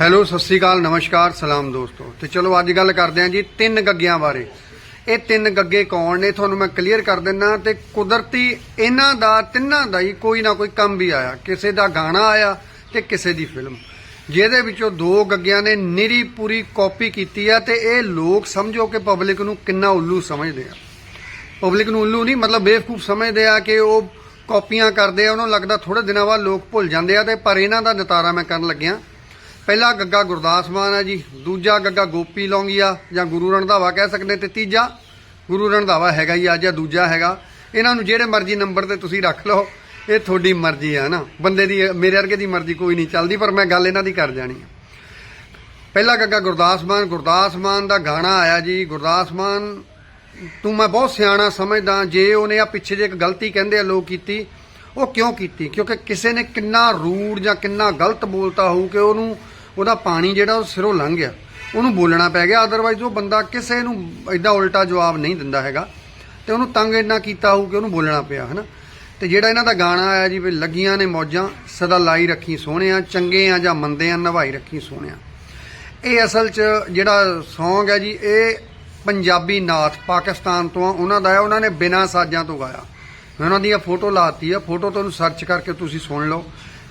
Hello, Sat Sri ਅਕਾਲ, ਨਮਸਕਾਰ, ਸਲਾਮ ਦੋਸਤੋ। ਤੇ ਚਲੋ, ਅੱਜ ਗੱਲ ਕਰਦੇ ਹਾਂ ਜੀ ਤਿੰਨ ਗੱਗਿਆਂ ਬਾਰੇ। ਇਹ ਤਿੰਨ ਗੱਗੇ ਕੌਣ ਨੇ? ਤੁਹਾਨੂੰ ਮੈਂ ਕਲੀਅਰ ਕਰ ਦਿੰਦਾ ਤੇ ਕੁਦਰਤੀ ਇਹਨਾਂ ਦਾ, ਤਿੰਨਾਂ ਦਾ ਹੀ ਕੋਈ ਨਾ ਕੋਈ ਕੰਮ ਵੀ ਆਇਆ। ਕਿਸੇ ਦਾ ਗਾਣਾ ਆਇਆ ਤੇ ਕਿਸੇ ਦੀ ਫਿਲਮ। ਜਿਹਦੇ ਵਿੱਚੋਂ ਦੋ ਗੱਗਿਆਂ ਨੇ ਨਿਰੀ ਪੂਰੀ ਕਾਪੀ ਕੀਤੀ ਆ ਤੇ ਇਹ ਲੋਕ ਸਮਝੋ ਕਿ ਪਬਲਿਕ ਨੂੰ ਕਿੰਨਾ ਉੱਲੂ ਸਮਝਦੇ ਆ। ਪਬਲਿਕ ਨੂੰ ਉੱਲੂ ਨਹੀਂ, ਮਤਲਬ ਬੇਵਕੂਫ ਸਮਝਦੇ ਆ ਕਿ ਉਹ ਕਾਪੀਆਂ ਕਰਦੇ ਆ, ਉਹਨਾਂ ਨੂੰ ਲੱਗਦਾ ਥੋੜੇ ਦਿਨਾਂ ਬਾਅਦ ਲੋਕ ਭੁੱਲ ਜਾਂਦੇ ਆ ਤੇ ਪਰ ਇਹਨਾਂ ਦਾ ਨਤਾਰਾ ਮੈਂ ਕਰਨ ਲੱਗਿਆ। ਪਹਿਲਾ ਗੱਗਾ ਗੁਰਦਾਸ ਮਾਨ ਹੈ ਜੀ, ਦੂਜਾ ਗੱਗਾ ਗੋਪੀ ਲੌਂਗੀਆ ਜਾਂ ਗੁਰੂ ਰਣਧਾਵਾ ਕਹਿ ਸਕਦੇ, ਤੇ ਤੀਜਾ ਗੁਰੂ ਰਣਧਾਵਾ ਹੈਗਾ ਹੀ ਆ, ਜਾਂ ਦੂਜਾ ਹੈਗਾ। ਇਹਨਾਂ ਨੂੰ ਜਿਹੜੇ ਮਰਜ਼ੀ ਨੰਬਰ ਤੇ ਤੁਸੀਂ ਰੱਖ ਲਓ, ਇਹ ਤੁਹਾਡੀ ਮਰਜ਼ੀ ਆ ਨਾ ਬੰਦੇ ਦੀ, ਮੇਰੇ ਵਰਗੇ ਦੀ ਮਰਜ਼ੀ ਕੋਈ ਨਹੀਂ ਚੱਲਦੀ, ਪਰ ਮੈਂ ਗੱਲ ਇਹਨਾਂ ਦੀ ਕਰ ਜਾਣੀ ਆ। ਪਹਿਲਾ ਗੱਗਾ ਗੁਰਦਾਸ ਮਾਨ ਗੁਰਦਾਸ ਮਾਨ ਦਾ ਗਾਣਾ ਆਇਆ ਜੀ, ਗੁਰਦਾਸ ਮਾਨ, ਤੂੰ ਮੈਂ ਬਹੁਤ ਸਿਆਣਾ ਸਮਝਦਾ, ਜੇ ਉਹਨੇ ਆ ਪਿੱਛੇ ਜੇ ਇੱਕ ਗਲਤੀ ਕਹਿੰਦੇ ਆ ਲੋਕ ਕੀਤੀ, ਉਹ ਕਿਉਂ ਕੀਤੀ? ਕਿਉਂਕਿ ਕਿਸੇ ਨੇ ਕਿੰਨਾ ਰੂੜ ਜਾਂ ਕਿੰਨਾ ਗਲਤ ਬੋਲਤਾ ਹੋਊ ਕਿ ਉਹਨੂੰ ਉਹਦਾ ਪਾਣੀ ਜਿਹੜਾ ਉਹ ਸਿਰੋਂ ਲੰਘ ਗਿਆ। ਉਹਨੂੰ ਬੋਲਣਾ ਪੈ ਗਿਆ ਅਦਰਵਾਈਜ਼ ਉਹ ਬੰਦਾ ਕਿਸੇ ਨੂੰ ਐਡਾ ਉਲਟਾ ਜਵਾਬ ਨਹੀਂ ਦਿੰਦਾ ਹੈਗਾ। ਤੇ ਉਹਨੂੰ ਤੰਗ ਇੰਨਾ ਕੀਤਾ ਹੋਊ ਕਿ ਉਹਨੂੰ ਬੋਲਣਾ ਪਿਆ, ਹਨਾ? ਤੇ ਜਿਹੜਾ ਇਹਨਾਂ ਦਾ ਗਾਣਾ ਆਇਆ ਜੀ ਵੀ ਲੱਗੀਆਂ ਨੇ ਮੌਜਾਂ, ਸਦਾ ਲਾਈ ਰੱਖੀ ਸੋਹਣਿਆ ਚੰਗੇ ਆ ਜਾਂ ਮੰਦੇ ਆ ਨਵਾਈ ਰੱਖੀ ਸੋਹਣਿਆ। ਇਹ ਅਸਲ 'ਚ ਜਿਹੜਾ Song ਹੈ ਜੀ, ਇਹ ਪੰਜਾਬੀ ਨਾਥ ਪਾਕਿਸਤਾਨ ਤੋਂ ਆ, ਉਹਨਾਂ ਦਾ ਹੈ ਉਹਨਾਂ ਨੇ ਬਿਨਾਂ ਸਾਜ਼ਾਂ ਤੋਂ ਗਾਇਆ। ਮੈਂ ਉਹਨਾਂ ਦੀਆਂ ਫੋਟੋ ਲਾਤੀ ਆ, ਫੋਟੋ ਤੁਹਾਨੂੰ ਸਰਚ ਕਰਕੇ ਤੁਸੀਂ ਸੁਣ ਲਓ।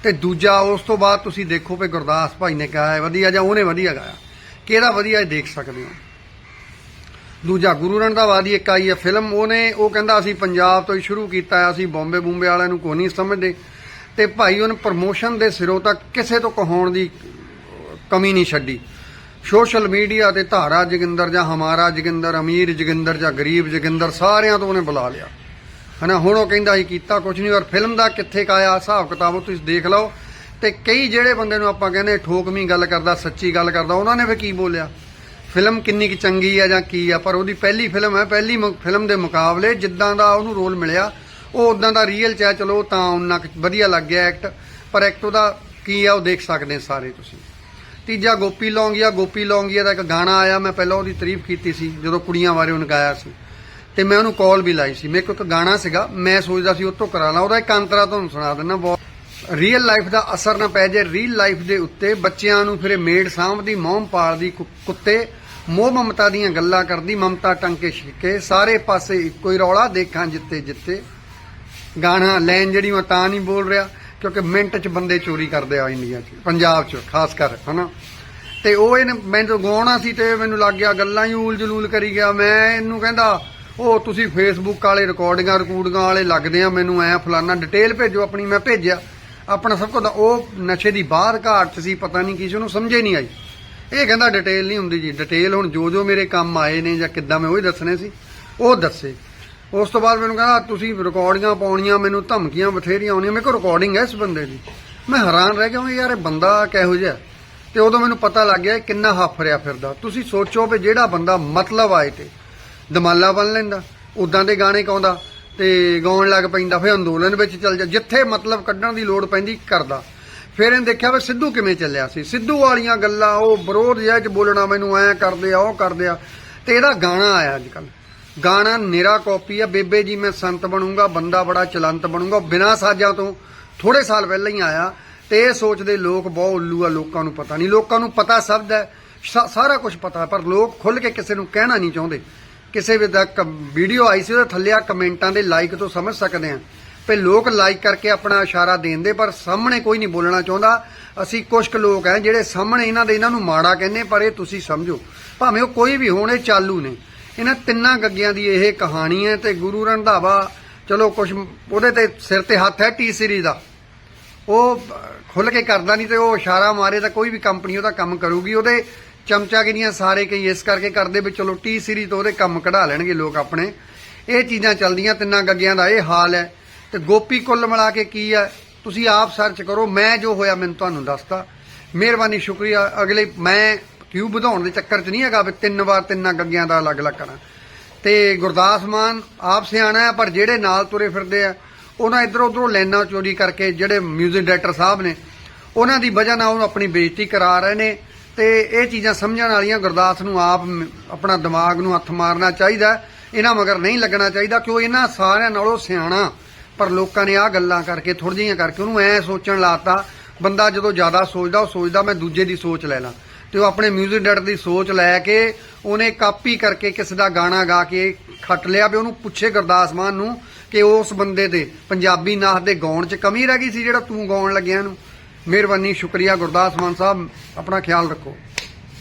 ਤੇ ਦੂਜਾ ਉਸ ਤੋਂ ਬਾਅਦ ਤੁਸੀਂ ਦੇਖੋ ਵੀ ਗੁਰਦਾਸ ਭਾਈ ਨੇ ਕਿਹਾ ਹੈ, ਵਧੀਆ ਜਾਂ ਉਹਨੇ ਵਧੀਆ ਗਾਇਆ। ਕਿਹੜਾ ਵਧੀਆ ਇਹ ਦੇਖ ਸਕਦੇ ਹੋ? ਦੂਜਾ ਗੁਰੂ ਰਣਧਾਵਾ ਦੀ ਇੱਕ ਆਈ ਹੈ ਫਿਲਮ, ਉਹਨੇ ਉਹ ਕਹਿੰਦਾ ਅਸੀਂ ਪੰਜਾਬ ਤੋਂ ਹੀ ਸ਼ੁਰੂ ਕੀਤਾ ਅਸੀਂ ਬੰਬੇ ਬੁੰਬੇ ਵਾਲਿਆਂ ਨੂੰ ਕੋਈ ਨਹੀਂ ਸਮਝਦੇ। ਤੇ ਭਾਈ ਉਹਨੇ ਪ੍ਰਮੋਸ਼ਨ ਦੇ ਸਿਰੋਂ ਤੱਕ ਕਿਸੇ ਤੋਂ ਕਹਾਉਣ ਦੀ ਕਮੀ ਨਹੀਂ ਛੱਡੀ। ਸੋਸ਼ਲ ਮੀਡੀਆ ਤੇ ਧਾਰਾ ਜੋਗਿੰਦਰ ਜਾਂ ਹਮਾਰਾ ਜੋਗਿੰਦਰ, ਅਮੀਰ ਜੋਗਿੰਦਰ ਜਾਂ ਗਰੀਬ ਜੋਗਿੰਦਰ ਸਾਰਿਆਂ ਤੋਂ ਉਹਨੇ ਬੁਲਾ ਲਿਆ। ਹਨਾ, ਹੁਣ ਉਹ ਕਹਿੰਦਾ ਸੀ, ਕੀਤਾ ਕੁਝ ਨਹੀਂ, ਔਰ ਫਿਲਮ ਦਾ ਕਿੱਥੇ ਕਾਇਆ ਹਿਸਾਬ ਕਿਤਾਬ ਉਹ ਤੁਸੀਂ ਦੇਖ ਲਓ। ਤੇ ਕਈ ਜਿਹੜੇ ਬੰਦੇ ਨੂੰ ਆਪਾਂ ਕਹਿੰਦੇ ਠੋਕਵੀਂ ਗੱਲ ਕਰਦਾ, ਸੱਚੀ ਗੱਲ ਕਰਦਾ, ਉਹਨਾਂ ਨੇ ਵੀ ਕੀ ਬੋਲਿਆ? ਫਿਲਮ ਕਿੰਨੀ ਕੁ ਚੰਗੀ ਆ ਜਾਂ ਕੀ ਆ, ਪਰ ਉਹਦੀ ਪਹਿਲੀ ਫਿਲਮ ਹੈ, ਪਹਿਲੀ ਫਿਲਮ ਦੇ ਮੁਕਾਬਲੇ ਜਿੱਦਾਂ ਦਾ ਉਹਨੂੰ ਰੋਲ ਮਿਲਿਆ, ਉਹ ਉਦਾਂ ਦਾ ਰੀਅਲ ਚ ਆ ਚਲੋ ਤਾਂ ਉਹਨਾਂ ਕੁ ਵਧੀਆ ਲੱਗ ਗਿਆ ਐਕਟ ਪਰ ਐਕਟ ਉਹਦਾ ਕੀ ਆ, ਉਹ ਦੇਖ ਸਕਦੇ ਸਾਰੇ ਤੁਸੀਂ। ਤੀਜਾ ਗੋਪੀ ਲੌਂਗੀਆ ਗੋਪੀ ਲੌਂਗੀਆ ਦਾ ਇੱਕ ਗਾਣਾ ਆਇਆ, ਮੈਂ ਪਹਿਲਾਂ ਉਹਦੀ ਤਾਰੀਫ ਕੀਤੀ ਸੀ, ਜਦੋਂ ਕੁੜੀਆਂ ਬਾਰੇ ਉਹਨੇ ਗਾਇਆ ਸੀ। ਤੇ ਮੈਂ ਉਹਨੂੰ ਕਾਲ ਵੀ ਲਾਈ ਸੀ। ਮੇਰੇ ਕੋਲ ਇੱਕ ਗਾਣਾ ਸੀਗਾ, ਮੈਂ ਸੋਚਦਾ ਸੀ ਉਹ ਤੋਂ ਕਰਾ ਲਾਂ, ਉਹਦਾ ਇੱਕ ਅੰਤਰਾ ਤੁਹਾਨੂੰ ਸੁਣਾ ਦਿੰਦਾ, ਬਹੁਤ ਰੀਅਲ ਲਾਈਫ ਦਾ ਅਸਰ ਨਾ ਪੈ ਜੇ ਰੀਅਲ ਲਾਈਫ ਦੇ ਉੱਤੇ ਬੱਚਿਆਂ ਨੂੰ ਫਿਰੇ ਮੇਡ ਸਾਂਭਦੀ ਮੋਮ ਪਾਲਦੀ ਕੁੱਤੇ, ਮੋਹ ਮਮਤਾ ਦੀਆਂ ਗੱਲਾਂ ਕਰਦੀ, ਮਮਤਾ ਟੰਕੇ ਛਿੱਕੇ, ਸਾਰੇ ਪਾਸੇ ਇੱਕੋ ਹੀ ਰੌਲਾ, ਦੇਖਾਂ ਜਿੱਤੇ ਜਿੱਤੇ। ਗਾਣਾ ਲੈਣ ਜਿਹੜੀ ਮੈਂ ਤਾਂ ਨਹੀਂ ਬੋਲ ਰਿਹਾ, ਕਿਉਂਕਿ ਮਿੰਟ 'ਚ ਬੰਦੇ ਚੋਰੀ ਕਰਦੇ ਆ ਇੰਡੀਆ 'ਚ, ਪੰਜਾਬ 'ਚ, ਖਾਸ ਕਰ, ਹਨਾ। ਤੇ ਉਹ ਇਹਨੇ, ਮੈਨੂੰ ਗਾਉਣਾ ਸੀ ਤੇ ਮੈਨੂੰ ਲੱਗ ਗਿਆ, ਗੱਲਾਂ ਹੀ ਊਲ ਜਲੂਲ ਕਰੀ ਗਿਆ, ਮੈਂ ਇਹਨੂੰ ਕਹਿੰਦਾ ਉਹ ਤੁਸੀਂ ਫੇਸਬੁੱਕ ਵਾਲੇ ਰਿਕਾਰਡਿੰਗਾਂ ਰਿਕੂਡਿੰਗਾਂ ਵਾਲੇ ਲੱਗਦੇ ਆ, ਮੈਨੂੰ ਐ ਫਲਾਨਾ ਡਿਟੇਲ ਭੇਜੋ ਆਪਣੀ, ਮੈਂ ਭੇਜਿਆ। ਆਪਣਾ ਸਭ ਕੁਝ ਉਹ ਨਸ਼ੇ ਦੀ ਬਾਹਰ ਘਾਟ 'ਚ ਸੀ, ਪਤਾ ਨਹੀਂ ਕੀ ਸੀ ਉਹਨੂੰ ਸਮਝੇ ਨਹੀਂ ਆਈ। ਇਹ ਕਹਿੰਦਾ ਡਿਟੇਲ ਨਹੀਂ ਹੁੰਦੀ ਜੀ ਡਿਟੇਲ ਹੁਣ ਜੋ ਜੋ ਮੇਰੇ ਕੰਮ ਆਏ ਨੇ ਜਾਂ ਕਿੱਦਾਂ ਮੈਂ ਉਹ ਹੀ ਦੱਸਣੇ ਸੀ, ਉਹ ਦੱਸੇ। ਉਸ ਤੋਂ ਬਾਅਦ ਮੈਨੂੰ ਕਹਿੰਦਾ, ਤੁਸੀਂ ਰਿਕਾਰਡਿੰਗਾਂ ਪਾਉਣੀਆਂ, ਮੈਨੂੰ ਧਮਕੀਆਂ ਬਥੇਰੀਆਂ ਆਉਣੀਆਂ, ਮੇਰੇ ਕੋਲ ਰਿਕਾਰਡਿੰਗ ਹੈ ਇਸ ਬੰਦੇ ਦੀ। ਮੈਂ ਹੈਰਾਨ ਰਹਿ ਗਿਆ ਵੀ ਯਾਰ ਇਹ ਬੰਦਾ ਕਿਹੋ ਜਿਹਾ ਤੇ ਉਦੋਂ ਮੈਨੂੰ ਪਤਾ ਲੱਗ ਗਿਆ ਇਹ ਕਿੰਨਾ ਹਾਫਰਿਆ ਫਿਰਦਾ। ਤੁਸੀਂ ਸੋਚੋ ਵੀ ਜਿਹੜਾ ਬੰਦਾ ਮਤਲਬ ਆਏ ਤੇ। ਦਮਾਲਾ ਬਣ ਲੈਂਦਾ ਉਦਾਂ ਦੇ ਗਾਣੇ ਗਾਉਂਦਾ ਤੇ ਗਾਉਣ ਲੱਗ ਪੈਂਦਾ ਫਿਰ ਅੰਦੋਲਨ ਵਿੱਚ ਚੱਲ ਜਾ ਜਿੱਥੇ ਮਤਲਬ ਕੱਢਣ ਦੀ ਲੋੜ ਪੈਂਦੀ ਕਰਦਾ। ਫਿਰ ਇਹਨੇ ਦੇਖਿਆ ਵੀ ਸਿੱਧੂ ਕਿਵੇਂ ਚੱਲਿਆ ਸੀ। ਸਿੱਧੂ ਵਾਲੀਆਂ ਗੱਲਾਂ ਉਹ ਵਿਰੋਧ ਜਿਹਾ ਚ ਬੋਲਣਾ ਮੈਨੂੰ ਐ ਕਰਦੇ ਆ ਉਹ ਕਰਦੇ ਆ। ਤੇ ਇਹਦਾ ਗਾਣਾ ਆਇਆ ਅੱਜ ਕੱਲ ਗਾਣਾ ਨੇਰਾ ਕਾਪੀ ਆ ਬੇਬੇ ਜੀ ਮੈਂ ਸੰਤ ਬਣੂੰਗਾ ਬੰਦਾ ਬੜਾ ਚਲੰਤ ਬਣੂੰਗਾ। ਬਿਨਾਂ ਸਾਜਾਂ ਤੋਂ ਥੋੜੇ ਸਾਲ ਪਹਿਲਾਂ ਹੀ ਆਇਆ ਤੇ ਇਹ ਸੋਚਦੇ ਲੋਕ ਬਹੁਤ ਉੱਲੂ ਆ ਲੋਕਾਂ ਨੂੰ ਪਤਾ ਨਹੀਂ। ਲੋਕਾਂ ਨੂੰ ਪਤਾ ਸਭ ਦਾ ਹੈ, ਸਾਰਾ ਕੁਝ ਪਤਾ ਪਰ ਲੋਕ ਖੁੱਲ ਕੇ ਕਿਸੇ ਨੂੰ ਕਹਿਣਾ ਨਹੀਂ ਚਾਹੁੰਦੇ। ਕਿਸੇ ਵੀ ਦਾ ਵੀਡੀਓ ਆਈ ਸੀ ਉਹਦੇ ਥੱਲੇ ਆ ਕਮੈਂਟਾਂ ਦੇ ਲਾਈਕ ਤੋਂ ਸਮਝ ਸਕਦੇ ਆ ਵੀ ਲੋਕ ਲਾਈਕ ਕਰਕੇ ਆਪਣਾ ਇਸ਼ਾਰਾ ਦੇਂਦੇ ਪਰ ਸਾਹਮਣੇ ਕੋਈ ਨਹੀਂ ਬੋਲਣਾ ਚਾਹੁੰਦਾ। ਅਸੀਂ ਕੁਝ ਕੁ ਲੋਕ ਆ ਜਿਹੜੇ ਸਾਹਮਣੇ ਇਹਨਾਂ ਦੇ, ਇਹਨਾਂ ਨੂੰ ਮਾੜਾ ਕਹਿੰਦੇ, ਪਰ ਇਹ ਤੁਸੀਂ ਸਮਝੋ। ਭਾਵੇਂ ਉਹ ਕੋਈ ਵੀ ਹੋਣ, ਇਹ ਚਾਲੂ ਨੇ। ਇਹਨਾਂ ਤਿੰਨਾਂ ਗੱਗਿਆਂ ਦੀ ਇਹ ਕਹਾਣੀ ਹੈ ਤੇ ਗੁਰੂ ਰੰਧਾਵਾ, ਚਲੋ ਕੁਝ ਉਹਦੇ ਤੇ ਸਿਰ ਤੇ ਹੱਥ ਹੈ ਟੀ ਸੀਰੀਜ਼ ਦਾ। ਉਹ ਖੁੱਲ ਕੇ ਕਰਦਾ ਨਹੀਂ ਤੇ ਉਹ ਇਸ਼ਾਰਾ ਮਾਰੇ ਤਾਂ ਕੋਈ ਵੀ ਕੰਪਨੀ ਉਹਦਾ ਕੰਮ ਕਰੂਗੀ। ਉਹਦੇ ਚਮਚਾਗਿਰੀਆਂ ਸਾਰੇ ਕਈ ਇਸ ਕਰਕੇ ਕਰਦੇ ਵੀ ਚਲੋ ਟੀ ਸੀਰੀਜ਼ ਤੋਂ ਉਹਦੇ ਕੰਮ ਕਢਾ ਲੈਣਗੇ ਲੋਕ ਆਪਣੇ। ਇਹ ਚੀਜ਼ਾਂ ਚੱਲਦੀਆਂ, ਤਿੰਨਾਂ ਗੱਗਿਆਂ ਦਾ ਇਹ ਹਾਲ ਹੈ। ਤੇ ਗੋਪੀ ਕੁੱਲ ਮਿਲਾ ਕੇ ਕੀ ਹੈ? ਤੁਸੀਂ ਆਪ ਸਰਚ ਕਰੋ, ਮੈਂ ਜੋ ਹੋਇਆ ਮੈਨੂੰ ਤੁਹਾਨੂੰ ਦੱਸਤਾ। ਮਿਹਰਬਾਨੀ, ਸ਼ੁਕਰੀਆ। ਅਗਲੇ ਮੈਂ ਕਿਉਂ ਵਧਾਉਣ ਦੇ ਚੱਕਰ 'ਚ ਨਹੀਂ ਹੈਗਾ ਵੀ ਤਿੰਨ ਵਾਰ ਤਿੰਨਾਂ ਗੱਗਿਆਂ ਦਾ ਅਲੱਗ-ਅਲੱਗ ਕਰਾਂ। ਤੇ ਗੁਰਦਾਸ ਮਾਨ ਆਪ ਸਿਆਣਾ ਪਰ ਜਿਹੜੇ ਨਾਲ ਤੁਰੇ ਫਿਰਦੇ ਆ, ਉਹਨਾਂ ਇਧਰੋਂ ਉਧਰੋਂ ਲਾਈਨਾਂ ਚੋਰੀ ਕਰਕੇ ਜਿਹੜੇ ਮਿਊਜ਼ਿਕ ਡਾਇਰੈਕਟਰ ਸਾਹਿਬ ਨੇ, ਉਹਨਾਂ ਦੀ ਵਜ੍ਹਾ ਨਾਲ ਉਹਨੂੰ ਆਪਣੀ ਬੇਇੱਜ਼ਤੀ ਕਰਾ ਰਹੇ ਨੇ। ਤੇ ਇਹ ਚੀਜ਼ਾਂ ਸਮਝਣ ਵਾਲੀਆਂ ਗੁਰਦਾਸ ਨੂੰ ਆਪ ਆਪਣਾ ਦਿਮਾਗ ਨੂੰ ਹੱਥ ਮਾਰਨਾ ਚਾਹੀਦਾ ਹੈ। ਇਹਨਾਂ ਮਗਰ ਨਹੀਂ ਲੱਗਣਾ ਚਾਹੀਦਾ, ਕਿਉਂ ਇਹਨਾਂ ਸਾਰਿਆਂ ਨਾਲੋਂ ਸਿਆਣਾ ਪਰ ਲੋਕਾਂ ਨੇ ਆਹ ਗੱਲਾਂ ਕਰਕੇ, ਥੋੜ੍ਹੀਆਂ ਜਿਹੀਆਂ ਕਰਕੇ ਉਹਨੂੰ ਐ ਸੋਚਣ ਲਾਤਾ, ਬੰਦਾ ਜਦੋਂ ਜ਼ਿਆਦਾ ਸੋਚਦਾ, ਉਹ ਸੋਚਦਾ, ਮੈਂ ਦੂਜੇ ਦੀ ਸੋਚ ਲੈ ਲਾਂ ਤੇ ਉਹ ਆਪਣੇ 뮤직 ਡਾਇਰੈਕਟਰ ਦੀ ਸੋਚ ਲੈ ਕੇ, ਉਹਨੇ ਕਾਪੀ ਕਰਕੇ ਕਿਸੇ ਦਾ ਗਾਣਾ ਗਾ ਕੇ ਖੱਟ ਲਿਆ ਵੀ ਉਹਨੂੰ ਪੁੱਛੇ ਗੁਰਦਾਸ ਮਾਨ ਨੂੰ ਕਿ ਉਸ ਬੰਦੇ ਦੇ ਪੰਜਾਬੀ ਨਾਥ ਦੇ ਗਾਉਣ 'ਚ ਕਮੀ ਰਹਿ ਗਈ ਸੀ ਜਿਹੜਾ ਤੂੰ ਗਾਉਣ ਲੱਗਿਆ ਨੂੰ ਮਿਹਰਬਾਨੀ ਸ਼ੁਕਰੀਆ ਗੁਰਦਾਸ ਮਾਨ ਸਾਹਿਬ ਆਪਣਾ ਖਿਆਲ ਰੱਖੋ।